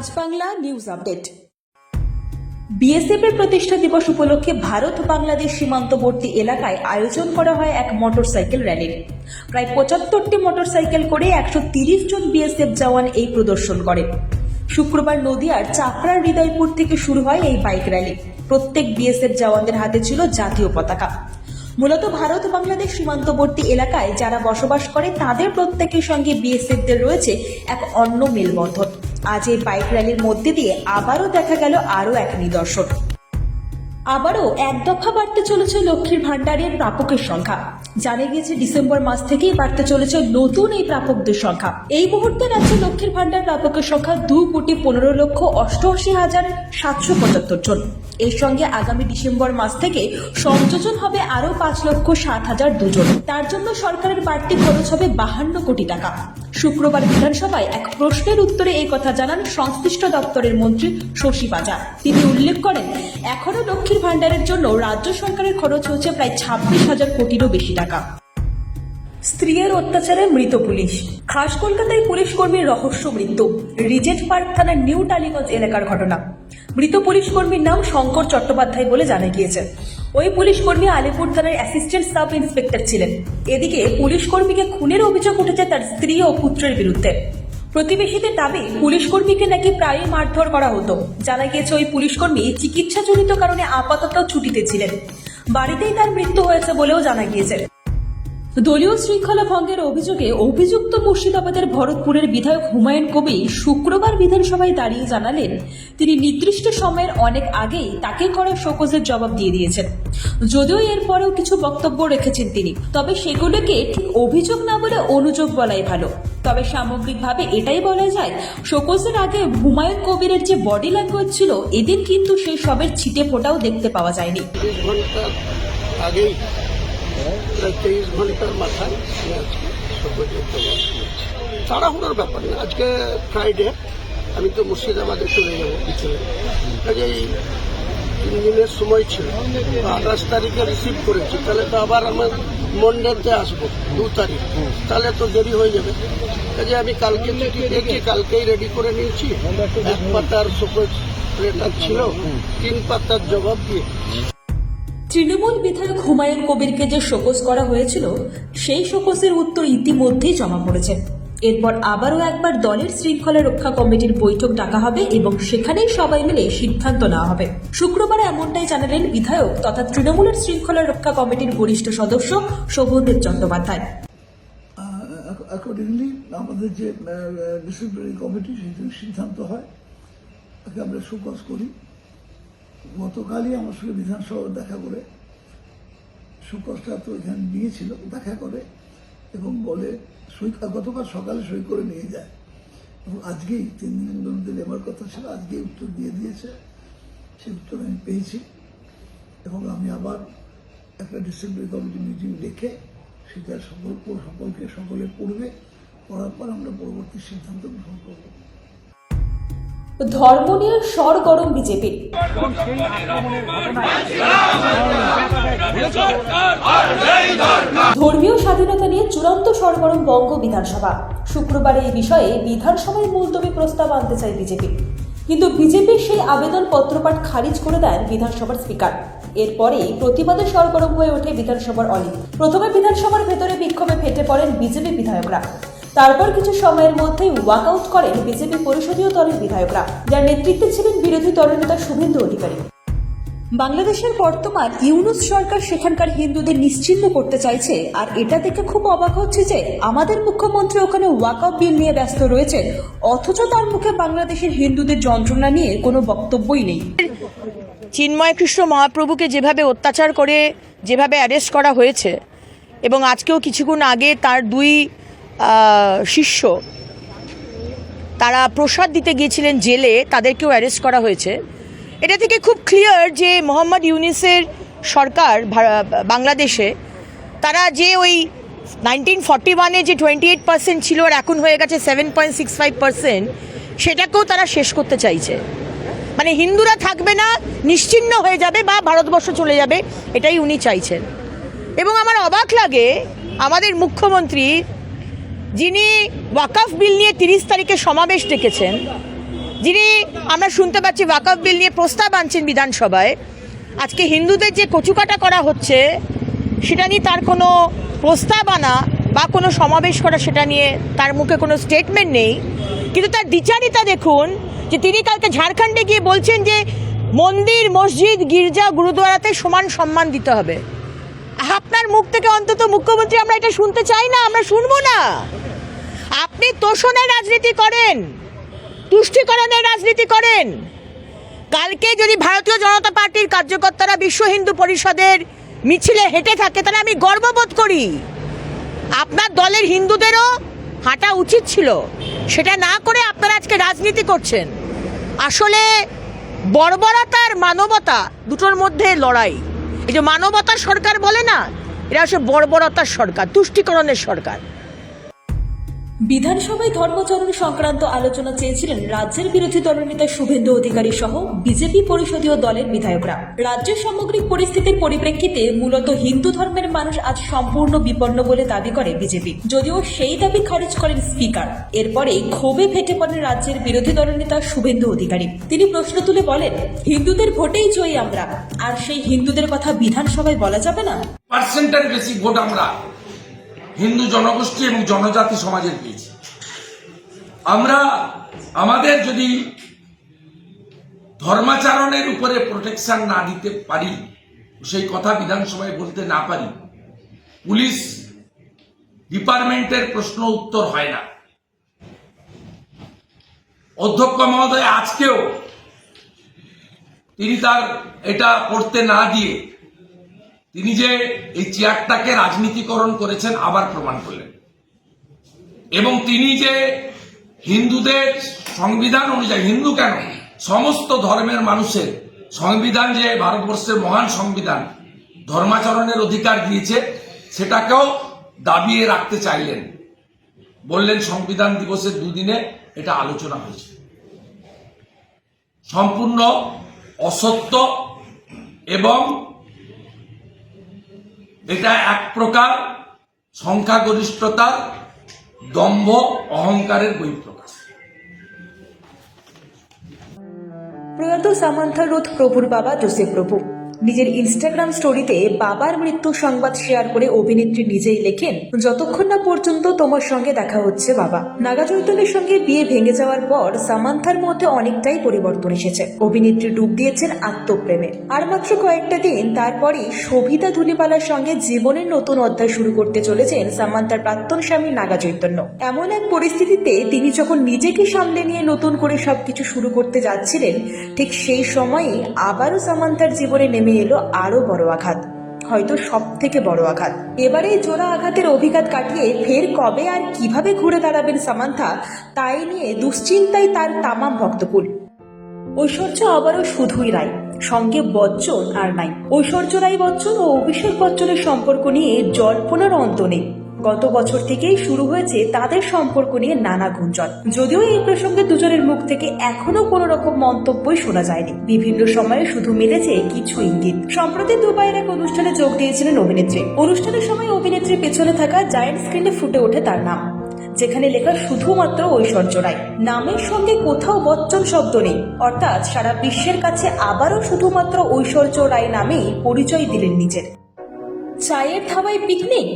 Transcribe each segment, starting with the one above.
আজ Bangla news update. BSF এর প্রতিষ্ঠা দিবস উপলক্ষে ভারত বাংলাদেশ সীমান্তবর্তী এলাকায় আয়োজন করা হয় এক মোটরসাইকেল র্যালির প্রায় পঁচাত্তরটি মোটরসাইকেল করে একশো তিরিশ জন বিএসএফ জওয়ান এই প্রদর্শন করেন শুক্রবার নদিয়ার চাপড়ার হৃদয়পুর থেকে শুরু হয় এই বাইক র্যালি। প্রত্যেক বিএসএফ জওয়ানদের হাতে ছিল জাতীয় পতাকা। মূলত ভারত বাংলাদেশ সীমান্তবর্তী এলাকায় যারা বসবাস করে, তাদের প্রত্যেকের সঙ্গে বিএসএফদের রয়েছে এক অন্য মেলবন্ধন। আজ এই বাইক র্যালির মধ্যে দিয়ে আবারও দেখা গেল আরও এক নিদর্শন। আবারও এক দফা বাড়তে চলেছে লক্ষ্মীর ভাণ্ডারের প্রাপকের সংখ্যা। জানা গিয়েছে ডিসেম্বর মাস থেকেই বাড়তে চলেছে নতুন এই প্রাপকদের সংখ্যা। এই মুহূর্তে রাজ্যে লক্ষ্মীর ভাণ্ডার প্রাপকের সংখ্যা দু কোটি পনেরো লক্ষ অষ্টআশি হাজার সাতশো পঁচাত্তর জন। এর সঙ্গে আগামী ডিসেম্বর মাস থেকে সংযোজন হবে আরও পাঁচ লক্ষ সাত হাজার দুজন। তার জন্য সরকারের বাড়তি খরচ হবে বাহান্ন কোটি টাকা। শুক্রবার বিধানসভায় এক প্রশ্নের উত্তরে এই কথা জানান সংশ্লিষ্ট দপ্তরের মন্ত্রী শশী বাজার। তিনি উল্লেখ করেন এখনও লক্ষ্মীর ভাণ্ডারের জন্য রাজ্য সরকারের খরচ হচ্ছে প্রায় ছাব্বিশ হাজার কোটিরও বেশি টাকা। স্ত্রীর অত্যাচারে মৃত পুলিশ। খাস কলকাতায় পুলিশ কর্মীর রহস্য মৃত্যু। রিজেন্ট পার্ক থানার নিউ টালিগঞ্জ এলাকার ঘটনা। মৃত পুলিশ কর্মীর নাম শঙ্কর চট্টোপাধ্যায় বলে জানা গিয়েছে। ওই পুলিশ কর্মী আলিপুর থানার অ্যাসিস্ট্যান্ট সাব ইন্সপেক্টর ছিলেন। এদিকে পুলিশ কর্মীকে খুনের অভিযোগ উঠেছে তার স্ত্রী ও পুত্রের বিরুদ্ধে। প্রতিবেশীদের দাবি পুলিশ কর্মীকে নাকি প্রায়ই মারধর করা হতো। জানা গিয়েছে, ওই পুলিশ কর্মী চিকিৎসাজনিত কারণে আপাতত ছুটিতে ছিলেন। বাড়িতেই তার মৃত্যু হয়েছে বলেও জানা গিয়েছে। দলীয় শৃঙ্খলা ভঙ্গের অভিযোগে অভিযুক্ত মুর্শিদাবাদের ভরতপুরের বিধায়ক হুমায়ুন কবি শুক্রবার বিধানসভায় দাঁড়িয়ে জানালেন, তিনি নির্দিষ্ট সময়ের অনেক আগেই তাকে করা শোকজের জবাব দিয়ে দিয়েছেন। যদিও এরপরেও কিছু বক্তব্য রেখেছেন তিনি, তবে সেগুলোকে ঠিক অভিযোগ না বলে অনুযোগ বলাই ভালো। তবে সামগ্রিকভাবে এটাই বলা যায়, শোকজের আগে হুমায়ুন কবিরের যে বডি ল্যাঙ্গুয়েজ ছিল, এদিন কিন্তু সেই সবের ছিটে ফোটাও দেখতে পাওয়া যায়নি। আগেই প্রায় তেইশ ঘণ্টার মাথায় আমি আজকে জবাব তাড়াহুড়োর ব্যাপার না। আজকে ফ্রাইডে আমি তো মুর্শিদাবাদে চলে যাব বিকেলে। কাজেই তিন দিনের সময় ছিল। আঠাশ তারিখে রিসিভ করেছি। তাহলে তো আবার আমার মন্ডেতে আসব, দু তারিখ। তাহলে তো দেরি হয়ে যাবে। কাজে আমি কালকে চিঠি দেখি কালকেই রেডি করে নিয়েছি। এক পাতার সুপোজ লেটার ছিল, তিন পাতার জবাব দিয়ে। তৃণমূল বিধায়ক হুমায়ুন কবিরকে যে শোকজ করা হয়েছিল, সেই শোকজের উত্তর ইতিমধ্যেই জমা পড়েছে। এরপর আবারও একবার দলের শৃঙ্খলা রক্ষা কমিটির বৈঠক ডাকা হবে এবং সেখানেই সবাই মিলে সিদ্ধান্ত নেওয়া হবে। শুক্রবার এমনটাই জানালেন বিধায়ক তথা তৃণমূলের শৃঙ্খলা রক্ষা কমিটির বরিষ্ঠ সদস্য শোভনদেব চট্টোপাধ্যায়। অ্যাকর্ডিংলি আমাদের যে ডিসিপ্লিনারি কমিটি সেটি সিদ্ধান্ত হয়। তাকে আমরা সুকস করি। গতকালই আমার সঙ্গে বিধানসভা দেখা করে সুকসটা তো এখানে নিয়েছিল দেখা করে, এবং বলে, সই গতকাল সকালে সই করে নিয়ে যায়। এবং আজকেই তিন দিনের মধ্যে নেবার কথা ছিল, আজকেই উত্তর দিয়ে দিয়েছে। সেই উত্তর আমি পেয়েছি। এবং আমি আবার একটা ডিসিপ্লিনারি কমিটি মিটিং ডেকে সেটা সকল সকলকে সকলে পড়বে, পড়ার পর আমরা পরবর্তী সিদ্ধান্ত গ্রহণ করব। ধর্ম নিয়ে স্বর গরম বিজেপির ধর্মীয় স্বাধীনতা নিয়ে চূড়ান্ত সরগরম বঙ্গ বিধানসভা। শুক্রবার এই বিষয়ে বিধানসভায় মুলতবি প্রস্তাব আনতে চায় বিজেপি। কিন্তু বিজেপির সেই আবেদন পত্রপাঠ খারিজ করে দেন বিধানসভার স্পিকার। এরপরেই প্রতিবাদে সরগরম হয়ে ওঠে বিধানসভার অলি প্রথমে বিধানসভার ভেতরে বিক্ষোভে ফেটে পড়েন বিজেপি বিধায়করা। তারপর কিছু সময়ের মধ্যেই ওয়াকআউট করেন বিজেপি পরিষদীয় দলের বিধায়করা যার নেতৃত্বে ছিলেন বিরোধী দলনেতা শুভেন্দু অধিকারী। বাংলাদেশের বর্তমান ইউনুস সরকার সেখানকার হিন্দুদের নিশ্চিন্ন করতে চাইছে আর এটা দেখে খুব অবাক হচ্ছে যে আমাদের মুখ্যমন্ত্রী ওখানে ওয়াকআপ বিল নিয়ে ব্যস্ত রয়েছেন অথচ তার মুখে বাংলাদেশের হিন্দুদের যন্ত্রণা নিয়ে কোনো বক্তব্যই নেই। চিন্ময় কৃষ্ণ মহাপ্রভুকে যেভাবে অত্যাচার করে যেভাবে অ্যারেস্ট করা হয়েছে এবং আজকেও কিছুক্ষণ আগে তার দুই শিষ্য। তারা প্রসাদ দিতে গিয়েছিলেন জেলে, তাদেরকেও অ্যারেস্ট করা হয়েছে। এটা থেকে খুব ক্লিয়ার যে মোহাম্মদ ইউনিসের সরকার বাংলাদেশে, তারা যে ওই নাইনটিন ফর্টি ওয়ানে যে টোয়েন্টি এইট পার্সেন্ট ছিল আর এখন হয়ে গেছে seven point six five percent সেটাকেও তারা শেষ করতে চাইছে। মানে হিন্দুরা থাকবে না নিশ্চিহ্ন হয়ে যাবে বা ভারতবর্ষ চলে যাবে, এটাই উনি চাইছেন। এবং আমার অবাক লাগে, আমাদের মুখ্যমন্ত্রী যিনি ওয়াকাফ বিল নিয়ে তিরিশ তারিখে সমাবেশ ডেকেছেন, যিনি আমরা শুনতে পাচ্ছি ওয়াকফ বিল নিয়ে প্রস্তাব আনছেন বিধানসভায়, আজকে হিন্দুদের যে কচুকাটা করা হচ্ছে, সেটা নিয়ে তার কোনো প্রস্তাব আনা বা কোনো সমাবেশ করা সেটা নিয়ে তার মুখে কোনো স্টেটমেন্ট নেই। কিন্তু তার দ্বিচারিতা দেখুন, যে তিনি কালকে ঝাড়খণ্ডে গিয়ে বলছেন যে মন্দির, মসজিদ, গির্জা গুরুদুয়ারাতে সমান সম্মান দিতে হবে। আপনার মুখ থেকে অন্তত মুখ্যমন্ত্রী আমরা এটা শুনতে চাই না, আমরা শুনব না। আপনি তোষণের রাজনীতি করেন, তুষ্টিকরণের রাজনীতি করেন। কালকে যদি ভারতীয় জনতা পার্টির কার্যকর্তারা বিশ্ব হিন্দু পরিষদের মিছিলে হেঁটে থাকে, তাহলে আমি গর্ববোধ করি। আপনার দলের হিন্দুদেরও হাঁটা উচিত ছিল। সেটা না করে আপনারা আজকে রাজনীতি করছেন। আসলে বর্বরতা আর মানবতা দুটোর মধ্যে লড়াই। এই যে মানবতার সরকার বলে না এরা হচ্ছে বর্বরতার সরকার তুষ্টিকরণের সরকার। বিধানসভায় ধর্মচরণ সংক্রান্ত আলোচনা চেয়েছিলেন রাজ্যের বিরোধী দলনেতা শুভেন্দু অধিকারী সহ বিজেপি পরিষদীয় দলের বিধায়করা। রাজ্যের সামগ্রিক পরিস্থিতির পরিপ্রেক্ষিতে মূলত হিন্দু ধর্মের মানুষ আজ সম্পূর্ণ বিপন্ন বলে দাবি করে বিজেপি। যদিও সেই দাবি খারিজ করেন স্পিকার। এরপরে ক্ষোভে ফেটে পড়েন রাজ্যের বিরোধী দলনেতা শুভেন্দু অধিকারী। তিনি প্রশ্ন তুলে বলেন, হিন্দুদের ভোটেই জয়ী আমরা। আর সেই হিন্দুদের কথা বিধানসভায় বলা যাবে না? পার্সেন্টের বেশি ভোট আমরা। হিন্দু জনগোষ্ঠী এবং জনজাতি সমাজের পেয়েছি। আমরা আমাদের যদি ধর্মাচরণের উপরে প্রোটেকশন না দিতে পারি, সেই কথা বিধানসভায় বলতে না পারি, পুলিশ ডিপার্টমেন্টের প্রশ্ন উত্তর হয় না। অধ্যক্ষ মহোদয় আজকেও তিনি তার এটা করতে না দিয়ে তিনি যে এই চেয়ারটাকে রাজনীতিকরণ করেছেন, আবার প্রমাণ করলেন। এবং তিনি যে হিন্দুদের সংবিধান অনুযায়ী, হিন্দু কেন? সমস্ত ধর্মের মানুষের সংবিধান যে ভারতবর্ষের মহান সংবিধান, ধর্মাচরণের অধিকার দিয়েছে, সেটাকেও দাবিয়ে রাখতে চাইলেন। বললেন, সংবিধান দিবসের দুদিনে এটা আলোচনা হয়েছে। সম্পূর্ণ অসত্য এবং এটা এক প্রকার সংখ্যাগরিষ্ঠতার দম্ভ অহংকারের বহিঃপ্রকাশ। প্রয়াত সামান্থা রোধ প্রভুর বাবা জোসেফ প্রভু। নিজের ইনস্টাগ্রাম স্টোরিতে বাবার মৃত্যু সংবাদ শেয়ার করে অভিনেত্রী নিজেই লেখেন, যতক্ষণ না পর্যন্ত তোমার সঙ্গে দেখা হচ্ছে বাবা। নাগা চৈতন্যের সঙ্গে বিয়ে ভেঙে যাওয়ার পর সামান্থার মধ্যে অনেকটাই পরিবর্তন এসেছে। অভিনেত্রী ডুব দিয়েছেন আত্মপ্রেমে। আর মাত্র কয়েকটা দিন তারপরই শোভিতা ধুলিপালার সঙ্গে জীবনের নতুন অধ্যায় শুরু করতে চলেছেন সামান্তার প্রাক্তন স্বামী নাগা চৈতন্য। এমন এক পরিস্থিতিতে তিনি যখন নিজেকে সামলে নিয়ে নতুন করে সবকিছু শুরু করতে যাচ্ছিলেন, ঠিক সেই সময়ই আবারও সামান্তার জীবনে নেমে এলো আরও বড় আঘাত, হয়তো সব থেকে বড় আঘাত। এবারে জোড়া আঘাতের অভিঘাত কাটিয়ে ফের কবে আর কীভাবে ঘুরে দাঁড়াবেন সামান্থা, তাই নিয়ে দুশ্চিন্তায় তার তামাম ভক্তকুল। ঐশ্বর্য আবারও শুধুই রায় সঙ্গে বচ্চন আর নাই। ঐশ্বর্য রায় বচ্চন ও অভিষেক বচ্চনের সম্পর্ক নিয়ে জল্পনার অন্ত নেই। গত বছর থেকেই শুরু হয়েছে তাদের সম্পর্ক নিয়ে নানা গুঞ্জন। যদিও এই প্রসঙ্গে দুজনের মুখ থেকে এখনও কোনো রকম মন্তব্যই শোনা যায়নি। বিভিন্ন সময়ে শুধু মিলেছে কিছু ইঙ্গিত। সম্প্রতি দুবাইয়ের এক অনুষ্ঠানে যোগ দিয়েছিলেন অভিনেত্রী। অনুষ্ঠানের সময় অভিনেত্রীর পেছনে থাকা জায়ান্ট স্ক্রিনে ফুটে ওঠে তার নাম, যেখানে লেখা শুধুমাত্র ঐশ্বর্য রায়। নামের সঙ্গে কোথাও বচ্চন শব্দ নেই। অর্থাৎ সারা বিশ্বের কাছে আবারও শুধুমাত্র ঐশ্বর্য রায় নামেই পরিচয় দিলেন নিজের। চায়ের ধাবায় পিকনিক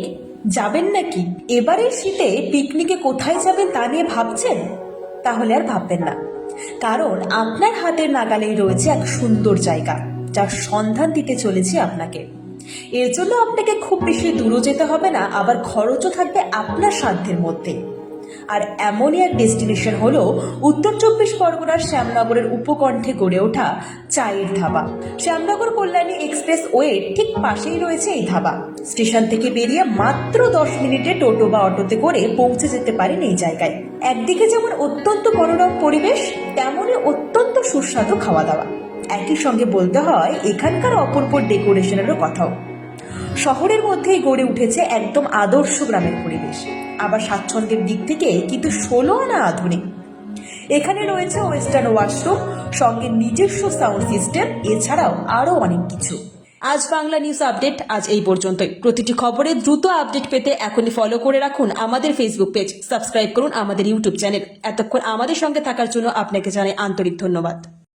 যাবেন নাকি? এবারের শীতে পিকনিকে কোথায় যাবেন তা নিয়ে ভাবছেন? তাহলে আর ভাববেন না। কারণ আপনার হাতের নাগালেই রয়েছে এক সুন্দর জায়গা, যার সন্ধান দিতে চলেছি আপনাকে। এর জন্য আপনাকে খুব বেশি দূরও যেতে হবে না, আবার খরচও থাকবে আপনার সাধ্যের মধ্যে। আর এমনই এক ডেস্টিনেশন হলো উত্তর চব্বিশ পরগনার শ্যামনগরের উপকণ্ঠে গড়ে ওঠা চায়ের ধাবা। শ্যামনগর কল্যাণী এক্সপ্রেস ওয়ের ঠিক পাশেই রয়েছে এই ধাবা। স্টেশন থেকে বেরিয়ে মাত্র দশ মিনিটে টোটো বা অটোতে করে পৌঁছে যেতে পারেন এই জায়গায়। একদিকে যেমন অত্যন্ত মনোরম পরিবেশ, তেমনই অত্যন্ত সুস্বাদু খাওয়া দাওয়া। একই সঙ্গে বলতে হয়, এখানকার অপূর্ব ডেকোরেশনেরও কথাও। শহরের মধ্যেই গড়ে উঠেছে একদম আদর্শ গ্রামের পরিবেশ। আবার স্বাচ্ছন্দ্যের দিক থেকে কিন্তু ষোলো আনা আধুনিক। এখানে রয়েছে ওয়েস্টার্ন ওয়াশরুম, সঙ্গে নিজস্ব সাউন্ড সিস্টেম, এছাড়াও আরও অনেক কিছু। আজ বাংলা নিউজ আপডেট, আজ এই পর্যন্তই। প্রতিটি খবরের দ্রুত আপডেট পেতে এখনই ফলো করে রাখুন আমাদের ফেসবুক পেজ সাবস্ক্রাইব করুন আমাদের ইউটিউব চ্যানেল এতক্ষণ আমাদের সঙ্গে থাকার জন্য আপনাকে জানাই আন্তরিক ধন্যবাদ।